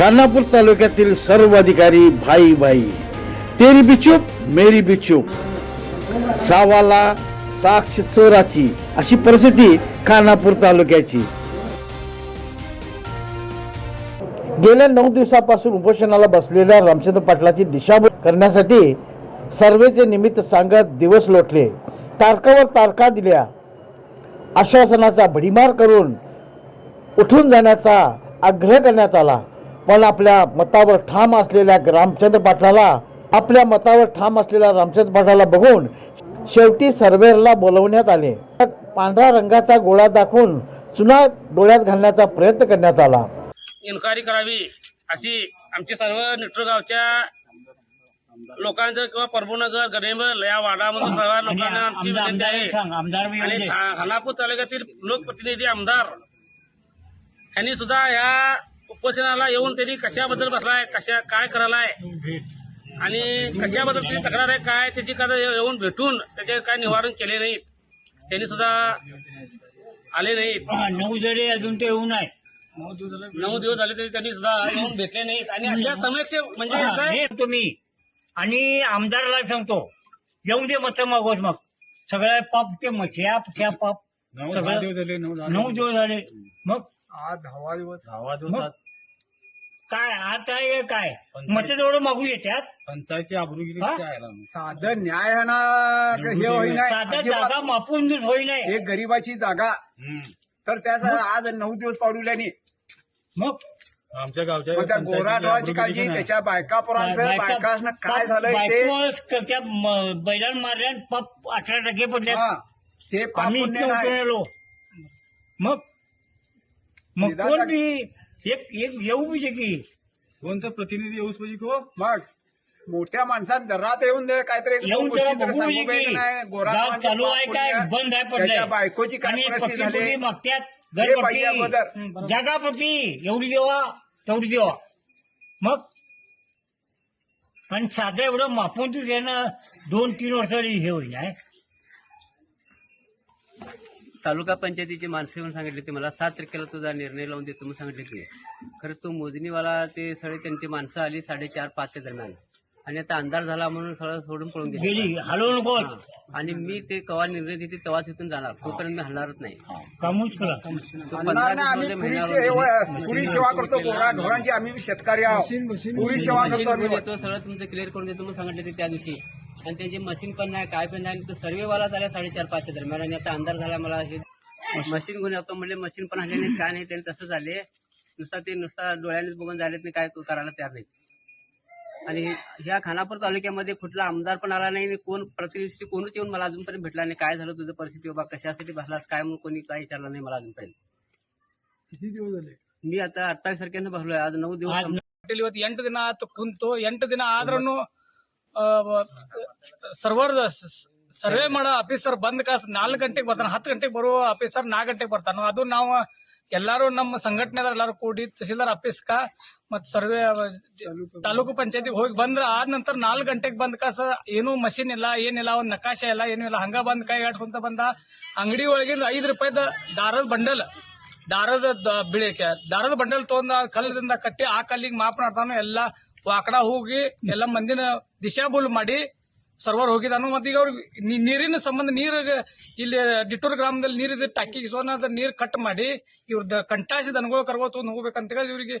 खानापूर तालुक्यातील सर्व अधिकारी भाई भाई तेरी बिचूप मेरी बिचूप सावाला साक्ष चोराची अशी परिस्थिती खानापूर तालुक्याची. गेल्या नऊ दिवसापासून उपोषणाला बसलेल्या रामचंद्र पाटलाची दिशाभूल करण्यासाठी सर्वेचे निमित्त सांगत दिवस लोटले. तारकावर तारका दिल्या. आश्वासनाचा भडीमार करून उठून जाण्याचा आग्रह करण्यात आला. पण आपल्या मतावर ठाम असलेल्या रामचंद्र पाटलाला आपल्या मतावर ठाम असलेल्या रामचंद्र पाटलाला बघून शेवटी सर्वेअरला बोलवण्यात आले. पांढऱ्या रंगाचा गोळा दाखवून चुना डोळ्यात घालण्याचा प्रयत्न करण्यात आला. इन्क्वायरी करावी अशी आमची सर्व निट्रोगावच्या लोकांचं किंवा परभुनगर गणेमल या वाडामधून सर्व लोकांना आमची विनंती आहे. आणि खानापूर तालुक्यातील लोकप्रतिनिधी आमदार यांनी सुद्धा या उपोषणाला येऊन त्यांनी कशाबद्दल बसलाय कशा काय करायलाय? आणि कशाबद्दल त्यांची तक्रार आहे काय त्याची का येऊन भेटून त्याचे काय निवारण केले नाहीत. त्यांनी सुद्धा आले नाहीत. नऊ जरी अजून ते येऊ नये. नऊ दिवस झाले तरी त्यांनी सुद्धा येऊन भेटले नाहीत. आणि अशा समस्या म्हणजे याचं आहे, हे तुम्ही आणि आमदाराला सांगतो येऊन दे मत मागोस मग. सगळ्या पाप ते मशा त्या पाप सगळं नऊ दिवस झाले. मग? आज दहावा दिवस. दहावा मग? काय आता हे काय? मत जेवढं मागू येतात पंचायतची आबरूगिरी हा? साधं न्याय आहे ना हे होई साधा जागा मापून होई नाही एक गरीबाची जागा. तर त्यासाठी आज नऊ दिवस पाडवल्याने मग? आमच्या गावच्या त्या गोरा डोळाची काळजी त्याच्या बायका पोरांचं बायका- बायकासनं काय झालंय ते? बायको त्या म- बैलां मारल्या आणि पाप अठरा टक्के पडले हा, ते आम्ही इथं. उतरलो मग मग निदान कोण बी एक एक येऊ पाहिजे की कोणतं प्रतिनिधी येऊच पाहिजे को? मग मोठ्या माणसात घरात येऊन दे काहीतरी एक येऊन दोन जरा गोष्टी तर बघू सांगू पाहिजे पाहिजे की नाही. गोरा गाव डोळाचं चालू आहे काय? बंद आहे त्याच्या पडलंय बायकोची काय आणि परिस्थिती झाली? मागत्यात? हे पाहिजे घरपट्टी अगोदर. जागापट्टी एवढी देवा तेवढी देवा. मग आणि साधं एवढं मापून तू त्यानं दोन तीन वर्ष हे होईल नाही तालुका पंचायतीची माणसं येऊन सांगितले ते मला सात तारखेला तुझा निर्णय लावून देतो. म्हणून सांगितले ते खरं तो मोजणीवाला ते सगळे त्यांची माणसं आली साडेचार पाचच्या दरम्यान. आणि आता अंधार झाला म्हणून सगळं सोडून पळून गेले. गेली. हलवू नको आणि मी ते कवा निर्णय देते तेव्हा तिथून जाणार. तोपर्यंत मी हलणारच नाही. पुरी सेवा करतो ढोरांची आम्ही शेतकरी आहोत. पुरी सेवा करतो सगळं तुमचं क्लिअर करून देतो म्हणून सांगितले ते त्या दिवशी. आणि त्यांचे मशीन पण नाही काय पण नाही आणि तो सर्वेवाला झाला साडेचार पाचच्या दरम्यान आणि आता अंधार झाला मला हे मशीन घेऊन येतो म्हणजे मशीन पण आले नाही काय नाही त्यांनी तसं झाले नुसता ते नुसता डोळ्यानेच बघून झाले नाही काय करायला तयार नाही आणि ह्या खानापूर तालुक्यामध्ये कुठला आमदार पण आला नाही आणि कोण प्रतिनिधी कोणच येऊन मला अजूनपर्यंत भेटला नाही काय झालं तुझं परिस्थिती बाबा कशासाठी बसलास काय म्हणून कोणी काय विचारलं नाही मला अजूनपर्यंत किती दिवस झाले मी आता अठ्ठावीस तारखेनं बसलोय आज नऊ दिवस आज complete ಇವತ್ತು ಎಂಟು ದಿನ ಆತು ಕುಂತು ಎಂಟು ದಿನ ಆದ್ರೂ ಸರ್ವರ್ ಸರ್ವೆ ಮಾಡೋ ಆಫೀಸರ್ ಬಂದ್ ಕಾಸ್ ನಾಲ್ಕು ಗಂಟೆಗೆ ಬರ್ತಾನೆ, ಹತ್ತು ಗಂಟೆಗೆ ಬರುವ ಆಫೀಸರ್ ನಾಲ್ಕು ಗಂಟೆಗೆ ಬರ್ತಾನೆ, ಅದು ನಾವು ಎಲ್ಲರೂ ನಮ್ಮ ಸಂಘಟನೆದಾರ ಎಲ್ಲರೂ ಕೂಡಿ ತಹಸೀಲ್ದಾರ್ ಆಫೀಸ್ಕ ಮತ್ತು ಸರ್ವೆ ತಾಲೂಕು ಪಂಚಾಯತಿಗೆ ಹೋಗಿ ಬಂದ್ರೆ ಆದ ನಂತರ ನಾಲ್ಕು ಗಂಟೆಗೆ ಬಂದ ಕಾಸ ಏನೂ ಮಷಿನ್ ಇಲ್ಲ, ಏನಿಲ್ಲ ಒಂದು ನಕಾಶೆ ಇಲ್ಲ, ಏನೂ ಇಲ್ಲ, ಹಂಗ ಬಂದ್ ಕೈ ಆಡ್ಕೊಂತ ಬಂದ ಅಂಗಡಿ ಒಳಗಿಂದ ಐದು ರೂಪಾಯಿದ ದಾರದ ಬಂಡಲ್, ದಾರದ ಬಿಳಿಕೆ, ದಾರದ ಬಂಡಲ್ ತೊಗೊಂಡ ಕಲ್ಲದಿಂದ ಕಟ್ಟಿ ಆ ಕಲ್ಲಿಗೆ ಮಾಪನಾಡ್ತಾನೆ ಎಲ್ಲ ವಾಕಡ ಹೋಗಿ ಎಲ್ಲ ಮಂದಿನ ದಿಶಾಬೂಲ್ ಮಾಡಿ ಸರ್ವರ್ ಹೋಗಿದ್ದಾನು ಮತ್ತೆ ಈಗ ಅವ್ರಿಗೆ ನೀರಿನ ಸಂಬಂಧ ನೀರು ಇಲ್ಲಿ ಡಿಟೂರ್ ಗ್ರಾಮದಲ್ಲಿ ನೀರಿದೆ ಟಾಕಿ ಸೋನ ನೀರು ಕಟ್ ಮಾಡಿ ಇವ್ರದ್ದು ಕಂಟಾಸಿ ದನಗಳು ಕರ್ಗೋ ತೊಗೊಂಡು ಹೋಗ್ಬೇಕಂತ ಹೇಳಿ ಇವ್ರಿಗೆ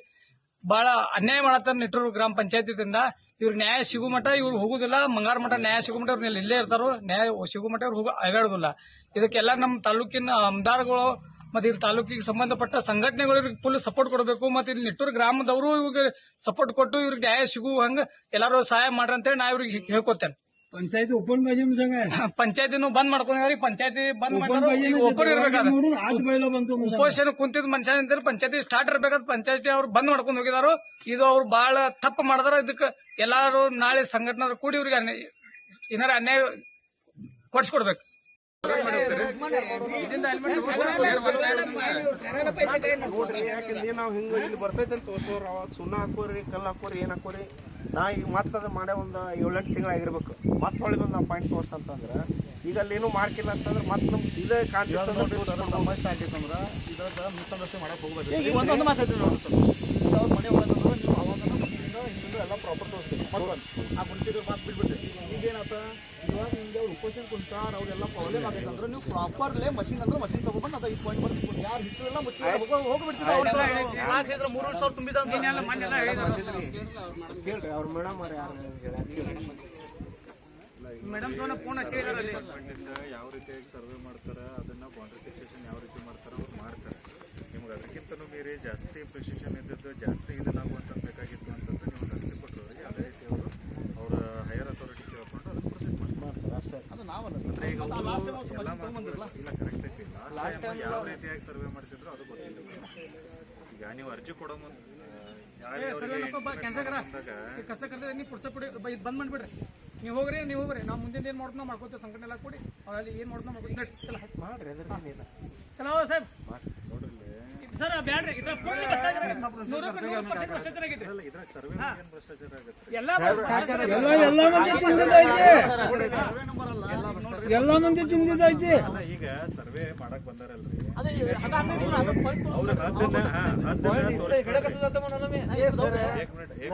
ಬಹಳ ಅನ್ಯಾಯ ಮಾಡತ್ತಾರ ನಿಟ್ಟೂರು ಗ್ರಾಮ ಪಂಚಾಯತಿದಿಂದ. ಇವ್ರಿಗೆ ನ್ಯಾಯ ಸಿಗೋ ಮಠ ಇವ್ರು ಹೋಗುದಿಲ್ಲ, ಮಂಗಾರ ಮಠ ನ್ಯಾಯ ಸಿಗೋ ಮಠ ಇಲ್ಲೇ ಇರ್ತಾರೋ, ನ್ಯಾಯ ಸಿಗೋ ಮಠ ಇವ್ರು ಹೋಗ ಅಗಾಡೋದಿಲ್ಲ ಇದಕ್ಕೆಲ್ಲ ನಮ್ಮ ತಾಲೂಕಿನ ಆಮದಾರಗಳು ಮತ್ತು ಇಲ್ಲಿ ತಾಲೂಕಿಗೆ ಸಂಬಂಧಪಟ್ಟ ಸಂಘಟನೆಗಳು ಇವ್ರಿಗೆ ಫುಲ್ ಸಪೋರ್ಟ್ ಕೊಡಬೇಕು. ಮತ್ತು ಇಲ್ಲಿ ನಿಟ್ಟೂರು ಗ್ರಾಮದವರು ಇವ್ರಿಗೆ ಸಪೋರ್ಟ್ ಕೊಟ್ಟು ಇವ್ರಿಗೆ ನ್ಯಾಯ ಸಿಗುವ ಹಂಗೆ ಎಲ್ಲರೂ ಸಹಾಯ ಮಾಡ್ರಿ ಅಂತೇಳಿ ನಾ ಇವ್ರಿಗೆ ಹೇಳ್ಕೊತೇನೆ. ಪಂಚಾಯತಿ ಓಪನ್ ಬಾಜಿಮ್ ಸಂಘ. ಬಂದ್ ಮಾಡ್ಕೊಂಡ್ರಿ ಪಂಚಾಯತಿ ಬಂದ್ ಓಪನ್ ಉಪೋಷನ್ ಕುಂತಿದ್ ಮನುಷ್ಯ ಅಂತಾರೆ ಪಂಚಾಯತಿ ಸ್ಟಾರ್ಟ್ ಇರ್ಬೇಕಾದ್ರೆ ಪಂಚಾಯತಿ ಅವ್ರು ಬಂದ್ ಮಾಡ್ಕೊಂಡ್ ಹೋಗಿದಾರು. ಇದು ಅವ್ರು ಬಹಳ ತಪ್ಪ ಮಾಡಿದಾರ. ಇದಕ್ಕೆ ಎಲ್ಲಾರು ನಾಳೆ ಸಂಘಟನೆ ಕೂಡಿ ಇವ್ರಿಗೆ ಏನಾರ ಅನ್ಯಾಯ ಕೊಡ್ಸ್ಕೊಡ್ಬೇಕು. ಯಾಕಂದ್ರೆ ನಾವು ಹಿಂಗ ಇಲ್ಲಿ ಬರ್ತೈತೆ ಅಂತ ತೋರ್ಸೋರು. ಅವಾಗ ಸುಣ್ಣ ಹಾಕೋರಿ ಕಲ್ಲು ಹಾಕೋರಿ ಏನ್ ಹಾಕೋರಿ. ನಾ ಈಗ ಮತ್ತೆ ಅದು ಮಾಡೇ ಒಂದು ಏಳೆಂಟು ತಿಂಗಳಾಗಿರ್ಬೇಕು. ಮತ್ತೆ ಹೊಳಿಗೆ ಒಂದು ಪಾಯಿಂಟ್ ತೋರ್ಸಂತಂದ್ರೆ ಈಗ ಅಲ್ಲಿ ಏನು ಮಾಡ್ಕಿಲ್ಲ ಅಂತಂದ್ರೆ ಮತ್ತೆ ನಮ್ಗೆ ಸೀದಾ ಕಾಣ್ತಿತ್ತು ಸಮಸ್ಯೆ ಆಗೈತಂದ್ರೆ ಇದ್ರದ ಮಿಸ್ಅಂಡರ್ಸ್ಟ್ಯಾಂಡ್ ಮಾಡಕ್ ಹೋಗ್ಬೇಕು ಈಗ ಒಂದೊಂದು ಮಾತಾಡ್ತೀವಿ ನೋಡಿ ಅವ್ರ ಮನೆ ಒಳಗಂದ್ರೆ ನೀವು ಹಿಂದಿಂದ ಎಲ್ಲ ಪ್ರಾಪರ್ ತೋರಿಸ್ತೀವಿ ಮತ್ತೆ ಆ ಗುಂಟಿಗೆ ಮಾತು ಬಿಟ್ಬಿಡ್ರಿ ಈಗೇನಾತ ಇವಾಗ ನಿಮ್ಗೆ ಅವ್ರು ಉಪೋಷನ್ ಕುಂತಾರ ಅವರೆಲ್ಲ ಪ್ರಾಬ್ಲಮ್ ಆಗೈತಂದ್ರೆ ನೀವು ಪ್ರಾಪರ್ಲೇ ಮಷಿನ್ ಅಂದ್ರೆ ಮಷಿನ್ ತಗೊಂಡು ಅದ ಈ ಪಾಯಿಂಟ್ ಬರ್ಬೇಕು ಯಾರು ಹಿಟ್ಟು ಎಲ್ಲ ಮೂರು ಸಾವಿರ ತುಂಬಿದ ಹೇಳ್ರಿ ಅವ್ರ ಮೇಡಮ್ ಅವ್ರು ಯಾರು ಮೇಡಮ್ ಫೋನ್ ಹಚ್ಚಿದಾರೆ ಡಿಪಾರ್ಟ್ಮೆಂಟಿಂದ ಯಾವ ರೀತಿಯಾಗಿ ಸರ್ವೆ ಮಾಡ್ತಾರೆ ಅದನ್ನ ಬೌಂಡ್ರಿ ಫಿಕ್ಸೇಷನ್ ಯಾವ ರೀತಿ ಮಾಡ್ತಾರೆ ಅವ್ರು ಮಾಡ್ತಾರೆ. ನಿಮ್ಗೆ ಅದಕ್ಕಿಂತ ಮೀರಿ ಜಾಸ್ತಿ ಪ್ರಿಸಿಷನ್ ಇದ್ದದ್ದು ಜಾಸ್ತಿ ಇದನ್ನಾಗುವಂತ ಬೇಕಾಗಿತ್ತು ಅಂತಂದ್ರೆ ನಿಮ್ಗೆ ಅರ್ಜಿ ಕೊಟ್ಟರು ಅದೇ ರೀತಿ ಅವರು ಅವರ ಹೈಯರ್ ಅಥಾರಿಟಿ ಕೇಳ್ಕೊಂಡು ಅದನ್ನ ಪ್ರೊಸೀಡ್ ಮಾಡ್ತಾರೆ ಅದು ನಾವಲ್ಲ ಅಂದ್ರೆ ಈಗ ಅವ್ರು ಎಲ್ಲ ಇಲ್ಲ ಯಾವ ರೀತಿಯಾಗಿ ಸರ್ವೆ ಮಾಡಿಸಿದ್ರು ಅದು ಗೊತ್ತಿಲ್ಲ. ಈಗ ನೀವು ಅರ್ಜಿ ಕೊಡೋ ಮುಂದೆ ಕ್ಯಾನ್ಸಲ್ ಕರ ಕಸ ಕರೆದ್ರೆ ನೀವು ಪುಡ್ಸ ಪುಡಿ ಇದು ಬಂದ್ ಮಾಡ್ಬಿಡ್ರಿ. ನೀವು ಹೋಗ್ರಿ ನೀವು ಹೋಗ್ರಿ. ನಾವು ಮುಂದಿನ ಏನು ಮಾಡ್ತೀವಿ ಮಾಡ್ಕೋತೀವಿ ಸಂಘಟನೆ ಎಲ್ಲ ಕೂಡಿ. ಅವ್ರಲ್ಲಿ ಏನು ಮಾಡ್ತೀವಿ ಮಾಡ್ಕೋತೀವಿ ಚಲ. ಮಾಡ್ರಿ ಚಲೋ ಸಾಹೇಬ್. ಸರ್ ಬ್ಯಾಡ್ರಿ ಎಲ್ಲ ಮಂದಿ ತಿಂದಿದ್ದೈತಿ ಈಗ ಸರ್ವೆ ಮಾಡಕ್ ಬಂದಾರಲ್ರಿ. एक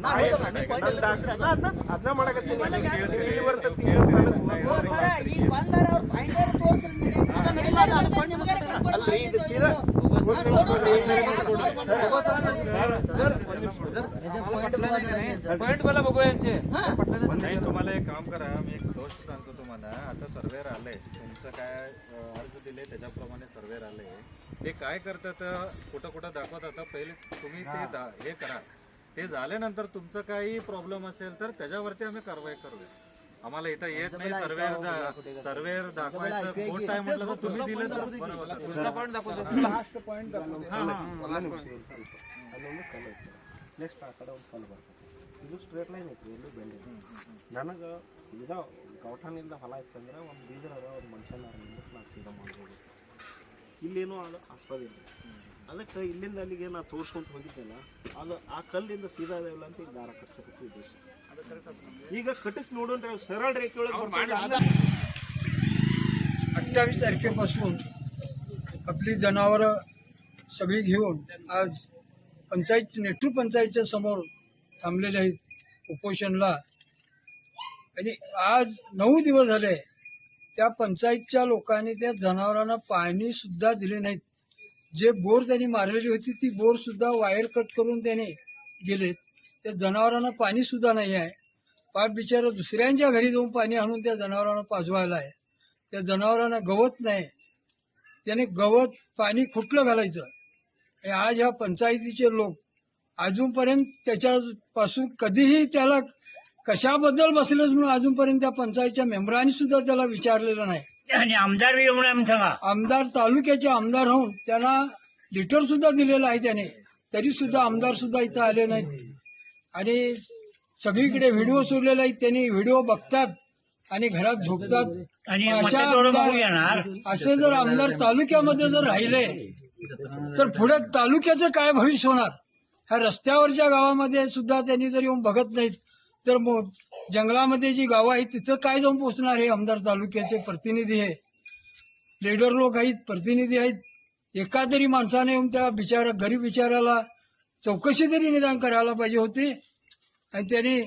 ಅವ್ರ ಹದ್ದನ್ನ ಹಾ, ಹದ್ದನ್ನ ತೋರಿಸ್ತಾರೆ. ಏ ಸೌದೆ, ಏಕ್ ಮಿನಿಟ್ ಏಕ್ ಮಿನಿಟ್ ಈಗ ಆಯ್ತಾ? ನೀವ್ ಏನ್ ಹೇಳ್ತೀರಿ ಅಲ್ಲೇ ನಾನ್ ತಗೊಂಡ್ ಹೋಗಕ್ ಬರೋದಿಲ್ಲ. ನಾ ಹೇಳ್ದಲ್ಲ, ನೀವ್ point ಅಲ್ಲಿ ಹಾಕ್ರಿ, ಅದ್ನ- ಅದ್ನ- ಅದ್ನ ಮಾಡಕತ್ತೀನಿ. ನೀವು ಇಲ್ಲಿ ಬರ್ತೈತಿ, ಇಲ್ಲಿ ಅಲ್ರಿ ಇದು ಸೀದಾ ಒಂದ್ ನಿಮಿಷ ಕೊಡ್ರಿ. नाही तुम्हाला एक काम करा मी एक गोष्ट सांगतो तुम्हाला आता सर्वेर आले तुमचं काय अं, अर्ज दिले त्याच्याप्रमाणे सर्वेर आले ते काय करतात कुठं कुठं दाखवतात पहिले तुम्ही ते दा- हे करा ते झाल्यानंतर तुमचं काही प्रॉब्लेम असेल तर त्याच्यावरती आम्ही कारवाई करूया आम्हाला इथं येत नाही सर्वेर सर्वेर दाखवायचं कोण टाइम म्हटलं तर तुम्ही दिलं तर बरं होतं. ಲಾಸ್ಟ್ ಪಾಯಿಂಟ್ ಅಲ್ಲೊಂದು ಕಲ್ ಐತಿ ನೆಕ್ಸ್ಟ್ ಆ ಕಡೆ ಒಂದು ಕಲ್ ಬರ್ತದೆ ಇದು ಸ್ಟ್ರೇಟ್ ಲೈನ್ ಐತ್ರಿ ಎಲ್ಲೂ ಬೆಂಡ್ ನನಗೆ ಇದ ಗೌಠಾನಿಂದ ಹೊಲ ಇತ್ತಂದ್ರೆ ಒಂದು ಬೀಜರ್ ಅದ ಒಂದು ಮನುಷ್ಯನ ನಿಂದಕ್ಕೆ ನಾನು ಸೀದಾ ಮಾಡ್ಬೋದು ಇಲ್ಲೇನೂ ಅದು ಆಸ್ಪದ ಇಲ್ಲ ಅದಕ್ಕೆ ಇಲ್ಲಿಂದ ಅಲ್ಲಿಗೆ ನಾ ತೋರ್ಸ್ಕೊಂತ ಹೋಗಿದ್ದೆಲ್ಲ ಅದು ಆ ಕಲ್ಲಿಂದ ಸೀದಾ ಅದಾವಿಲ್ಲ ಅಂತ ಈಗ ದಾರ ಕಟ್ಸಕತ್ತಿ ಉದ್ದೇಶ ಈಗ ಕಟ್ಟಿಸಿ ನೋಡೋಣ್ರಿ ಅವು ಸರಳ ರೇಖೆ ಒಳಗೆ ಬರ್ತಾವೆ अठ्ठावीस तारखेपासून आपली जनावरं सगळी घेऊन आज पंचायत नेटू पंचायतच्या समोर थांबलेले आहेत उपोषणला आणि आज नऊ दिवस झाले त्या पंचायतच्या लोकांनी त्या जनावरांना पाणी सुद्धा दिले नाहीत जे बोर त्यांनी मारलेली होती ती बोर सुद्धा वायर कट करून त्याने गेलेत. त्या जनावरांना पाणी सुद्धा नाही आहे. पाप बिचारा दुसऱ्यांच्या घरी जाऊन पाणी आणून त्या जनावरांना पाजवायला आहे. त्या जनावरांना गवत नाही. त्याने गवत पाणी खुटलं घालायचं? आणि आज ह्या पंचायतीचे लोक अजूनपर्यंत त्याच्यापासून कधीही त्याला कशाबद्दल बसलेच म्हणून अजूनपर्यंत त्या पंचायतच्या मेंबरांनी सुद्धा त्याला विचारलेलं नाही. आणि आमदार बी येऊन आम्ही सांगा. आमदार तालुक्याचे आमदार होऊन त्यांना लिटर सुद्धा दिलेलं आहे त्याने. तरी सुद्धा आमदार सुद्धा इथं आले नाहीत. आणि सगळीकडे व्हिडिओ सोडलेले आहेत त्यांनी व्हिडिओ बघतात आणि घरात झोपतात. आणि अशा आमदार- येणार. असे जर आमदार तालुक्यामध्ये जर राहिले तर पुढे तालुक्याचं काय भविष्य होणार? ह्या रस्त्यावरच्या गावामध्ये सुद्धा त्यांनी जर येऊन बघत नाहीत तर जंगलामध्ये जी गावं आहेत तिथं काय जाऊन पोहोचणार हे आमदार तालुक्याचे प्रतिनिधी आहे लीडर लोक आहेत प्रतिनिधी आहेत. एका तरी माणसाने येऊन त्या बिचारा गरीब बिचाराला चौकशी तरी निदान करायला पाहिजे होती. आणि त्यांनी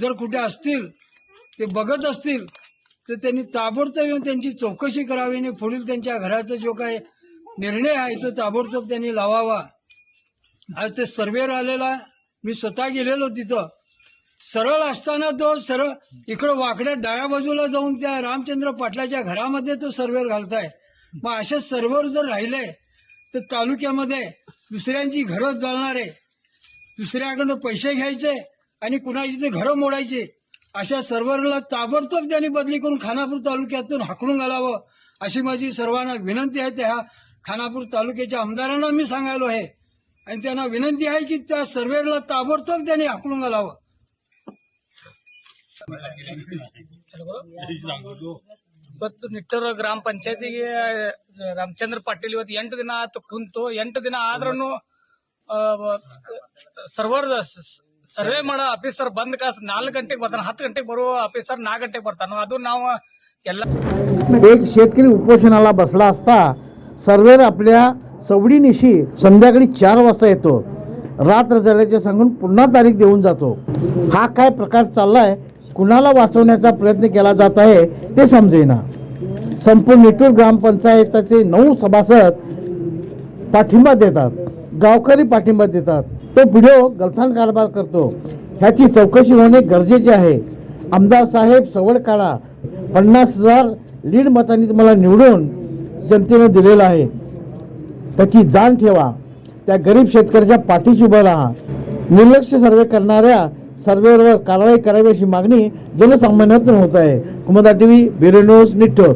जर कुठे असतील ते बघत असतील तर त्यांनी ताबडतोब येऊन त्यांची चौकशी करावी आणि पुढील त्यांच्या घराचा जो काय निर्णय आहे तो ताबडतोब त्यांनी लावावा. आज ते सर्वेर आलेला मी स्वतः गेलेलो तिथं. सरळ असताना तो सरळ इकडं वाकड्या डाव्या बाजूला जाऊन त्या रामचंद्र पाटलाच्या घरामध्ये तो सर्वेर घालताय. मग असे सर्व्हर जर राहिले तर तालुक्यामध्ये दुसऱ्यांची घरं जळणार आहे. दुसऱ्याकडनं पैसे घ्यायचे आणि कुणाची ते घरं मोडायचे. अशा सर्व्हरला ताबडतोब त्यांनी बदली करून खानापूर तालुक्यातून हाकलून घालावं अशी माझी सर्वांना विनंती आहे. त्या खानापूर तालुक्याच्या आमदारांना मी सांगायलो आहे. आणि त्यांना विनंती आहे की त्या सर्व्हेला ताबडतोब त्यांनी हाकलून घालावं. ಇವತ್ತು ನಿಟ್ಟೂರು ಗ್ರಾಮ ಪಂಚಾಯತಿಗೆ ರಾಮಚಂದ್ರ ಪಾಟೀಲ್ ಇವತ್ತು ಎಂಟು ದಿನ ಆಯ್ತು ಕುಂತು ಎಂಟು ದಿನ ಆದ್ರೂ ಸರ್ವರ್ ಸರ್ವೆ ಮಾಡೋ ಆಫೀಸರ್ ಬಂದ್ ಕಾಸ್ ನಾಲ್ಕು ಗಂಟೆಗೆ ಬರ್ತಾನೆ ಹತ್ತು ಗಂಟೆಗೆ ಬರುವ ಆಫೀಸರ್ ನಾಲ್ಕು ಗಂಟೆಗೆ ಬರ್ತಾನೆ ಅದು ನಾವು ಎಲ್ಲ एक शेतकरी उपोषणाला बसला असता सर्वेर आपल्या चवडीनिशी संध्याकाळी चार वाजता येतो रात्र झाल्याचे सांगून पुन्हा तारीख देऊन जातो हा काय प्रकार चाललाय कुणाला वाचवण्याचा प्रयत्न केला जात आहे ते समजेना. संपूर्ण निटूर ग्रामपंचायताचे नऊ सभासद पाठिंबा देतात. गावकरी पाठिंबा देतात. तो व्हिडिओ गलथान कारभार करतो. ह्याची चौकशी होणे गरजेचे आहे. आमदार साहेब सवड काढा पन्नास हजार लीड मतांनी तुम्हाला निवडून जनतेनं दिलेलं आहे. त्याची जाण ठेवा. त्या गरीब शेतकऱ्याच्या पाठीशी उभं राहा. निर्लक्ष सर्वे करणाऱ्या सर्वेवर कारवाई करावी अशी मागणी जनसामान्यातून होत आहे. कुमदा टी व्ही बिरेनोज निट्टोर